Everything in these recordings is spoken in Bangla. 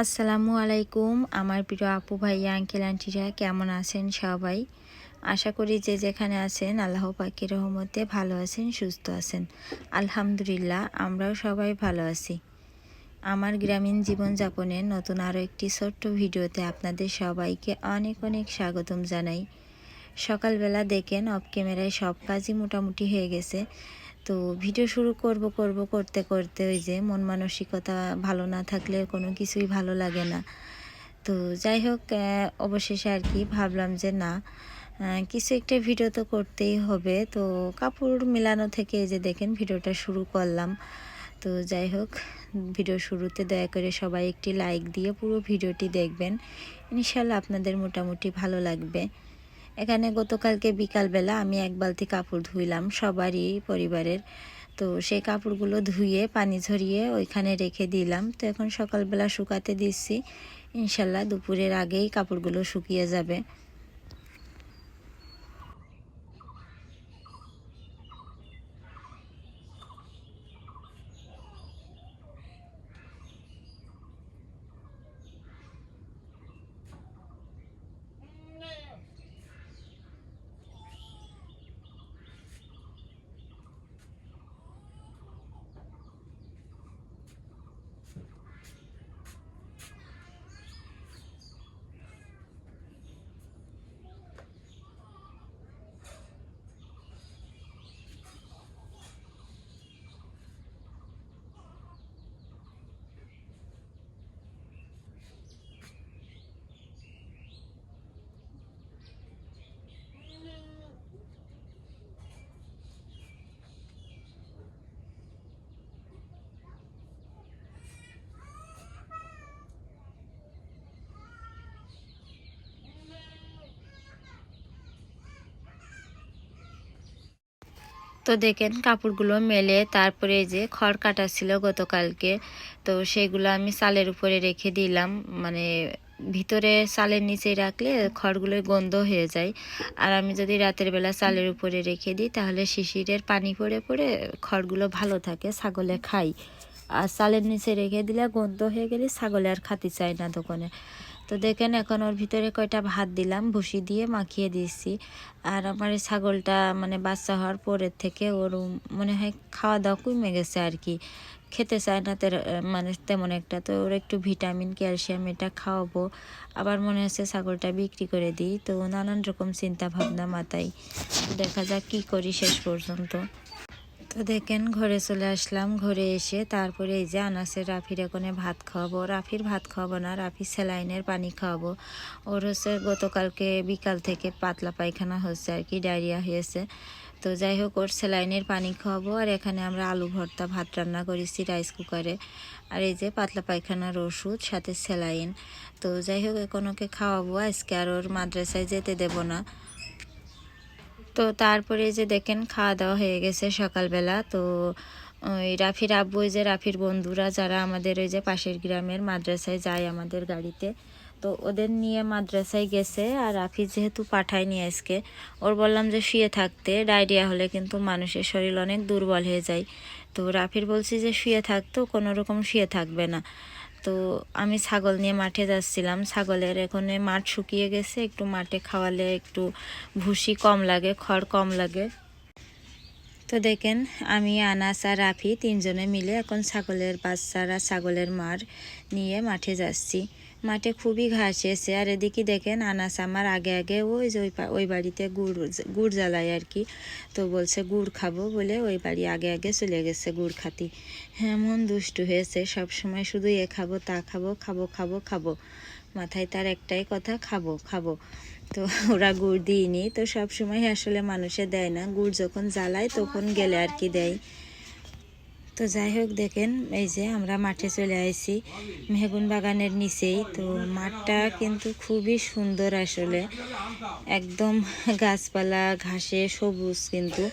আসসালামু আলাইকুম, আমার প্রিয় আপু ভাইয়া, আঙ্কেল, আন্টিরা, কেমন আছেন সবাই? আশা করি যে যেখানে আছেন, আল্লাহ পাকির রহমতে ভালো আছেন, সুস্থ আছেন। আলহামদুলিল্লাহ, আমরাও সবাই ভালো আছি। আমার গ্রামীণ জীবনযাপনের নতুন আরও একটি ছোট্ট ভিডিওতে আপনাদের সবাইকে অনেক অনেক স্বাগতম জানাই। সকালবেলা দেখেন, অফ ক্যামেরায় সব কাজই মোটামুটি হয়ে গেছে। তো ভিডিও শুরু করব করব, করতে করতে ওই যে মন মানসিকতা ভালো না থাকলে কোনো কিছুই ভালো লাগে না। তো যাই হোক অবশেষে আর কি ভাবলাম যে না কিছু একটা ভিডিও তো করতেই হবে। তো কাপড় মেলানো থেকে যে দেখেন ভিডিওটা শুরু করলাম। তো যাই হোক, ভিডিও শুরুতে দয়া করে সবাই একটি লাইক দিয়ে পুরো ভিডিওটি দেখবেন। ইনশাল্লাহ আপনাদের মোটামুটি ভালো লাগবে। এখানে গতকালকে বিকালবেলা আমি এক বালতি কাপড় ধুইলাম সবারই পরিবারের। তো সেই কাপড়গুলো ধুয়ে, পানি ঝরিয়ে ওইখানে রেখে দিলাম। তো এখন সকালবেলা শুকাতে দিচ্ছি। ইনশাল্লাহ দুপুরের আগেই কাপড়গুলো শুকিয়ে যাবে। তো দেখেন কাপড়গুলো মেলে, তারপরে যে খড় কাটা ছিল গতকালকে, তো সেগুলো আমি চালের উপরে রেখে দিলাম। মানে ভিতরে চালের নিচে রাখলে খড়গুলো গন্ধ হয়ে যায়। আর আমি যদি রাতের বেলা চালের উপরে রেখে দিই, তাহলে শিশিরের পানি পড়ে পড়ে খড়গুলো ভালো থাকে, ছাগলে খাই। আর চালের নিচে রেখে দিলে গন্ধ হয়ে গেলে ছাগলে আর খাতে চায় না দোকানে। তো দেখেন এখন ওর ভিতরে কয়টা ভাত দিলাম, ভুসি দিয়ে মাখিয়ে দিয়েছি। আর আমার এই ছাগলটা মানে বাচ্চা হওয়ার পরের থেকে ওর মনে হয় খাওয়া দাওয়া কমে গেছে আর কি। খেতে চায় না মানে তেমন একটা। তো ওর একটু ভিটামিন, ক্যালসিয়াম এটা খাওয়াবো। আবার মনে হচ্ছে ছাগলটা বিক্রি করে দিই। তো নানান রকম চিন্তা ভাবনা মাথায়। দেখা যাক কী করি শেষ পর্যন্ত। তো দেখেন, ঘরে চলে আসলাম। ঘরে এসে তারপরে এই যে আনাসের রাফির এখানে ভাত খাওয়াবো। রাফির ভাত খাওয়াবো না রাফির স্যালাইনের পানি খাওয়াবো। ওর হচ্ছে গতকালকে বিকাল থেকে পাতলা পায়খানা হচ্ছে আর কি, ডায়রিয়া হয়েছে। তো যাই হোক, ওর স্যালাইনের পানি খাওয়াবো আর এখানে আমরা আলু ভর্তা, ভাত রান্না করেছি রাইস কুকারে। আর এই যে পাতলা পায়খানার ওষুধ, সাথে স্যালাইন। তো যাই হোক, এখন ওকে খাওয়াবো। আজকে আর ওর মাদ্রাসায় যেতে দেব না। তো তারপরে যে দেখেন খাওয়া দাওয়া হয়ে গেছে সকালবেলা। তো, ওই রাফির আব্বু যে রাফির বন্ধুরা যারা আমাদের ওই যে পাশের গ্রামের মাদ্রাসায় যায় আমাদের গাড়িতে, তো ওদের নিয়ে মাদ্রাসায় গেছে আর রাফি যেহেতু পাঠায় নিয়ে আজকে, ওর বললাম যে শুয়ে থাকতে, ডায়রিয়া হলে কিন্তু মানুষের শরীর অনেক দুর্বল হয়ে যায়। তো রাফির বলছি যে শুয়ে থাকতো কোনো রকম শুয়ে থাকবে না। তো আমি ছাগল নিয়ে মাঠে যাচ্ছিলাম। ছাগলের এখানে মাঠ শুকিয়ে গেছে, একটু মাঠে খাওয়ালে একটু ভুসি কম লাগে, খড় কম লাগে। তো দেখেন, আমি, আনাস আর রাফি তিনজনে মিলে এখন ছাগলের বাচ্চারা, ছাগলের মার নিয়ে মাঠে যাচ্ছি। মাঠে খুবই ঘাস এসে, আর এদিকে দেখেন আনাস আমার আগে আগে ওই যে ওই বাড়িতে গুড় গুড় জ্বালায় আর কি। তো বলছে গুড় খাব বলে ওই বাড়ি আগে আগে চলে গেছে গুড় খাতি। এমন দুষ্টু হয়েছে, সব সময় শুধু এ খাব, তা খাব খাব খাব খাব। মাথায় তার একটাই কথা, খাব খাব। তো ওরা গুড় দিইনি, তো সব সময় আসলে মানুষে দেয় না। গুড় যখন জ্বালায় তখন গেলে আর কি দেয়। তো যাই হোক দেখেন, এই যে আমরা মাঠে চলে আসি মেহগুন বাগানের নিচেই। তো মাঠটা কিন্তু খুবই সুন্দর আসলে। একদম গাছপালা, ঘাসে সবুজ কিন্তু।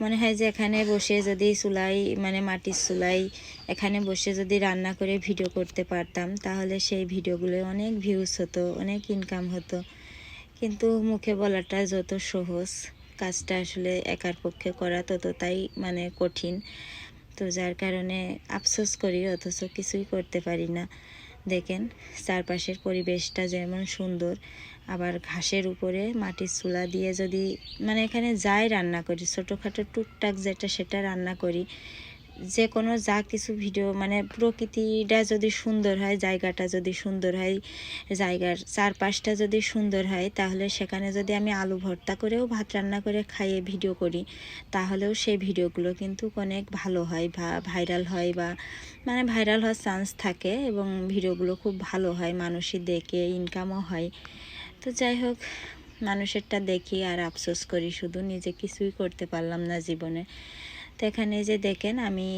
মনে হয় যে এখানে বসে যদি চুলাই মানে মাটির চুলাই, এখানে বসে যদি রান্না করে ভিডিও করতে পারতাম, তাহলে সেই ভিডিওগুলো অনেক ভিউজ হতো, অনেক ইনকাম হতো। কিন্তু মুখে বলাটা যত সহজ, কাজটা আসলে একার পক্ষে করা ততটাই মানে কঠিন। তো যার কারণে আফসোস করি, অথচ কিছুই করতে পারি না। দেখেন, চারপাশের পরিবেশটা যেমন সুন্দর, আবার ঘাসের উপরে মাটির চুলা দিয়ে যদি মানে এখানে যাই রান্না করি, ছোটোখাটো টুকটাক যেটা সেটা রান্না করি যে কোনো যা কিছু ভিডিও মানে প্রকৃতিটা যদি সুন্দর হয়, জায়গাটা যদি সুন্দর হয়, জায়গার চারপাশটা যদি সুন্দর হয়, তাহলে সেখানে যদি আমি আলু ভর্তা করেও ভাত রান্না করে খাইয়ে ভিডিও করি, তাহলেও সেই ভিডিওগুলো কিন্তু অনেক ভালো হয় বা ভাইরাল হয় বা মানে ভাইরাল হওয়ার চান্স থাকে এবং ভিডিওগুলো খুব ভালো হয়, মানুষই দেখে ইনকামও হয়। তো যাই হোক, মানুষেরটা দেখি আর আফসোস করি, শুধু নিজে কিছুই করতে পারলাম না জীবনে। তো এখানে যে দেখেন, আমি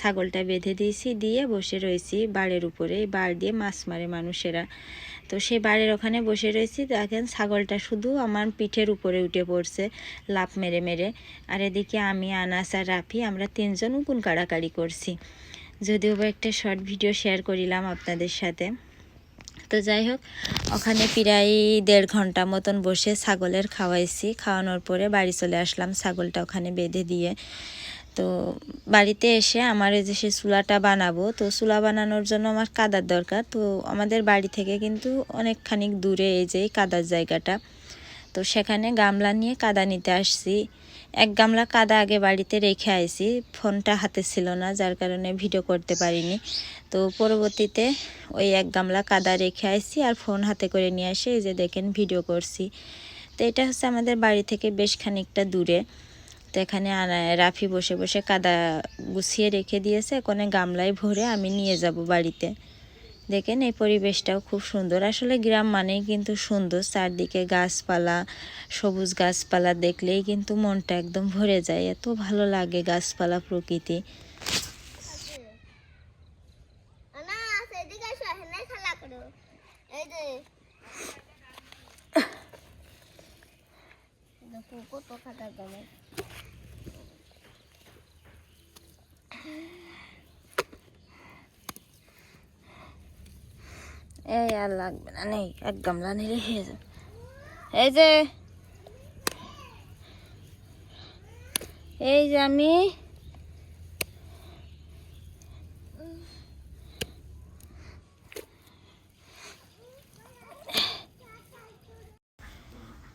ছাগলটা বেঁধে দিয়েছি, দিয়ে বসে রয়েছি বাড়ের উপরে। বাড় দিয়ে মাছ মারে মানুষেরা। তো সেই বাড়ির ওখানে বসে রয়েছি। দেখেন, ছাগলটা শুধু আমার পিঠের উপরে উঠে পড়ছে, লাফ মেরে মেরে। আর এদিকে আমি, আনাস আর রাফি, আমরা তিনজন উকুন কাড়াকাড়ি করছি। যদিও বা একটা শর্ট ভিডিও শেয়ার করিলাম আপনাদের সাথে। তো যাই হোক ওখানে প্রায় দেড় ঘণ্টা মতন বসে ছাগলের খাওয়াইছি। খাওয়ানোর পরে বাড়ি চলে আসলাম, ছাগলটা ওখানে বেঁধে দিয়ে। তো বাড়িতে এসে আমার এই যে সে চুলাটা বানাবো, তো চুলা বানানোর জন্য আমার কাদার দরকার। তো আমাদের বাড়ি থেকে কিন্তু অনেকখানি দূরে এই যে কাদার জায়গাটা। তো সেখানে গামলা নিয়ে কাদা নিতে আসছি। এক গামলা কাদা আগে বাড়িতে রেখে আইছি। ফোনটা হাতে ছিল না, যার কারণে ভিডিও করতে পারিনি। তো পরবর্তীতে ওই এক গামলা কাদা রেখে আইছি আর ফোন হাতে করে নিয়ে এসে এই যে দেখেন ভিডিও করছি। তো এটা হচ্ছে আমাদের বাড়ি থেকে বেশ খানিকটা দূরে। তো এখানে রাফি বসে বসে কাদা গুছিয়ে রেখে দিয়েছে। কোনে গামলায় ভরে আমি নিয়ে যাব বাড়িতে। দেখেন এই পরিবেশটাও খুব সুন্দর। আসলে গ্রাম মানেই কিন্তু সুন্দর চারদিকে গাছপালা সবুজ গাছপালা দেখলেই কিন্তু মনটা একদম ভরে যায়। এত ভালো লাগে গাছপালা প্রকৃতি। না সেদিকে এসো এখানে খেলা করো এই আর লাগবে না, নেই, এক গামলা নিলে হয়ে যাবে। এই যে এই যে আমি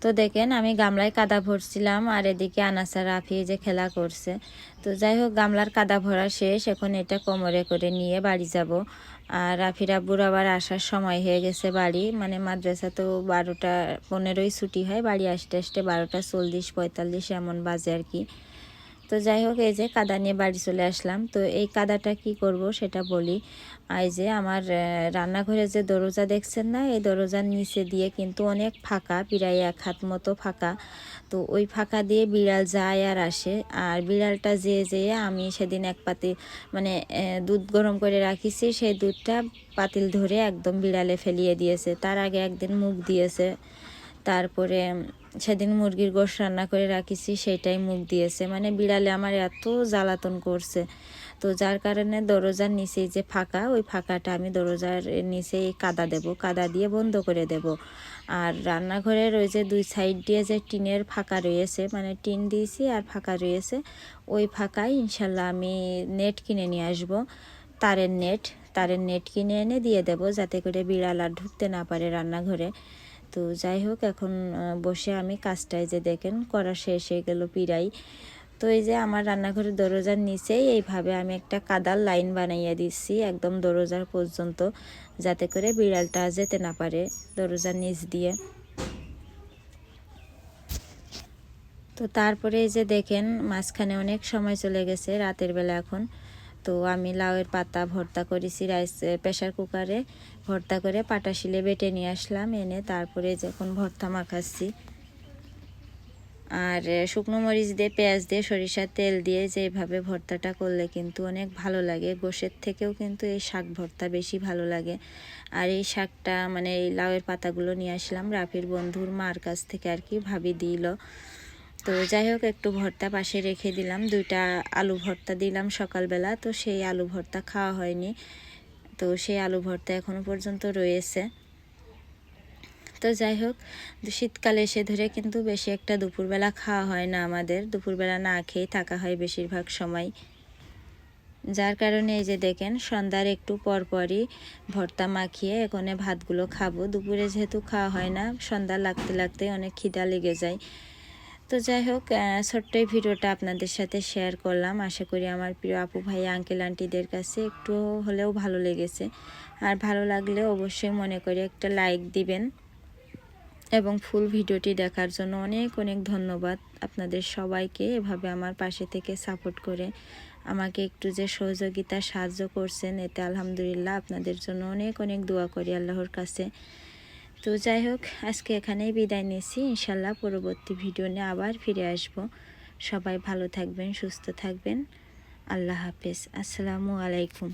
তো দেখেন, আমি গামলায় কাদা ভরছিলাম আর এদিকে আনাসা রাফি যে খেলা করছে। তো যাই হোক, গামলার কাদা ভরা শেষ। এখন এটা কোমরে করে নিয়ে বাড়ি যাব। আর রাফির আব্বুর আবার আসার সময় হয়ে গেছে বাড়ি। মানে মাদ্রাসা তো বারোটা পনেরোই ছুটি হয়। বাড়ি আসতে আসতে বারোটা চল্লিশ পঁয়তাল্লিশ এমন বাজে আর কি। তো যাই হোক, এই যে কাদা নিয়ে বাড়ি চলে আসলাম। তো এই কাদাটা কি করব সেটা বলি। এই যে আমার রান্নাঘরে যে দরজা দেখছেন না, এই দরজার নিচে দিয়ে কিন্তু অনেক ফাঁকা, প্রায় এক হাত মতো ফাঁকা। তো ওই ফাঁকা দিয়ে বিড়াল যায় আর আসে। আর বিড়ালটা যেয়ে যেয়ে আমি সেদিন এক পাতি মানে দুধ গরম করে রাখিছি, সেই দুধটা পাতিল ধরে একদম বিড়ালে ফেলিয়ে দিয়েছে। তার আগে একদিন মুখ দিয়েছে। তারপরে সেদিন মুরগির গোশ রান্না করে রাখিছি সেটাই মুখ দিয়েছে। মানে বিড়ালে আমার এত জ্বালাতন করছে। তো যার কারণে দরজার নিচে যে ফাঁকা, ওই ফাঁকাটা আমি দরজার নিচে কাদা দেব। কাদা দিয়ে বন্ধ করে দেব। আর রান্নাঘরের ওই যে দুই সাইড দিয়ে যে টিনের ফাঁকা রয়েছে মানে টিন দিয়েছি আর ফাঁকা রয়েছে, ওই ফাঁকায় ইনশাল্লাহ আমি নেট কিনে নিয়ে আসব। তারের নেট তারের নেট কিনে এনে দিয়ে দেব যাতে করে বিড়াল আর ঢুকতে না পারে রান্নাঘরে। তো যাই হোক, এখন বসে আমি কাজটাই যে দেখেন, করা শেষ হয়ে গেল পিরাই তো এই যে আমার রান্নাঘরের দরজার নিচেই এইভাবে আমি একটা কাদার লাইন বানাইয়া দিচ্ছি, একদম দরজার পর্যন্ত, যাতে করে বিড়ালটা যেতে না পারে দরজার নিচ দিয়ে। তো তারপরে এই যে দেখেন, মাঝখানে অনেক সময় চলে গেছে, রাতের বেলা এখন। তো আমি লাউয়ের পাতা ভর্তা করেছি, রাইস প্রেশার কুকারে। ভর্তা করে পাটা শিলে বেটে নিয়ে আসলাম, এনে তারপরে যখন ভর্তা মাখাচ্ছি। আর শুকনো মরিচ দিয়ে, পেঁয়াজ দিয়ে, সরিষার তেল দিয়ে যেভাবে ভর্তাটা করলে কিন্তু অনেক ভালো লাগে। গোশের থেকেও কিন্তু এই শাক ভর্তা বেশি ভালো লাগে। আর এই শাকটা মানে এই লাউয়ের পাতাগুলো নিয়ে আসলাম। রাফির বন্ধুর মার কাছ থেকে আর কি ভাবি দিল। তো যাই হোক, একটু ভর্তা পাশে রেখে দিলাম। দুইটা আলু ভর্তা দিলাম সকালবেলা। তো সেই আলু ভর্তা খাওয়া হয়নি। তো সেই আলু ভর্তা এখনও পর্যন্ত রয়েছে। তো যাই হোক, শীতকালে এসে ধরে কিন্তু বেশি একটা দুপুরবেলা খাওয়া হয় না আমাদের। দুপুরবেলা না খেয়ে থাকা হয় বেশিরভাগ সময়। যার কারণে এই যে দেখেন, সন্ধ্যার একটু পরপরই ভর্তা মাখিয়ে এখানে ভাতগুলো খাব। দুপুরে যেহেতু খাওয়া হয় না, সন্ধ্যা লাগতে লাগতে অনেক খিদা লেগে যায়। তো যাই হোক ছোট্ট এই ভিডিওটা আপনাদের সাথে শেয়ার করলাম। আশা করি আমার প্রিয় আপু ভাই আঙ্কেল আন্টিদের কাছে একটু হলেও ভালো লেগেছে। আর ভালো লাগলে অবশ্যই মনে করি একটা লাইক দিবেন এবং ফুল ভিডিওটি দেখার জন্য অনেক অনেক ধন্যবাদ। আপনাদের সবাইকে এভাবে আমার পাশে থেকে সাপোর্ট করে আমাকে একটু যে সহযোগিতা সাহায্য করছেন, এতে আলহামদুলিল্লাহ আপনাদের জন্য অনেক অনেক দোয়া করি আল্লাহর কাছে। তো যাই হোক, আজকে এখানেই বিদায় নিয়েছি ইনশাল্লাহ পরবর্তী ভিডিও নিয়ে আবার ফিরে আসব। সবাই ভালো থাকবেন, সুস্থ থাকবেন। আল্লাহ হাফেজ। আসসালামু আলাইকুম।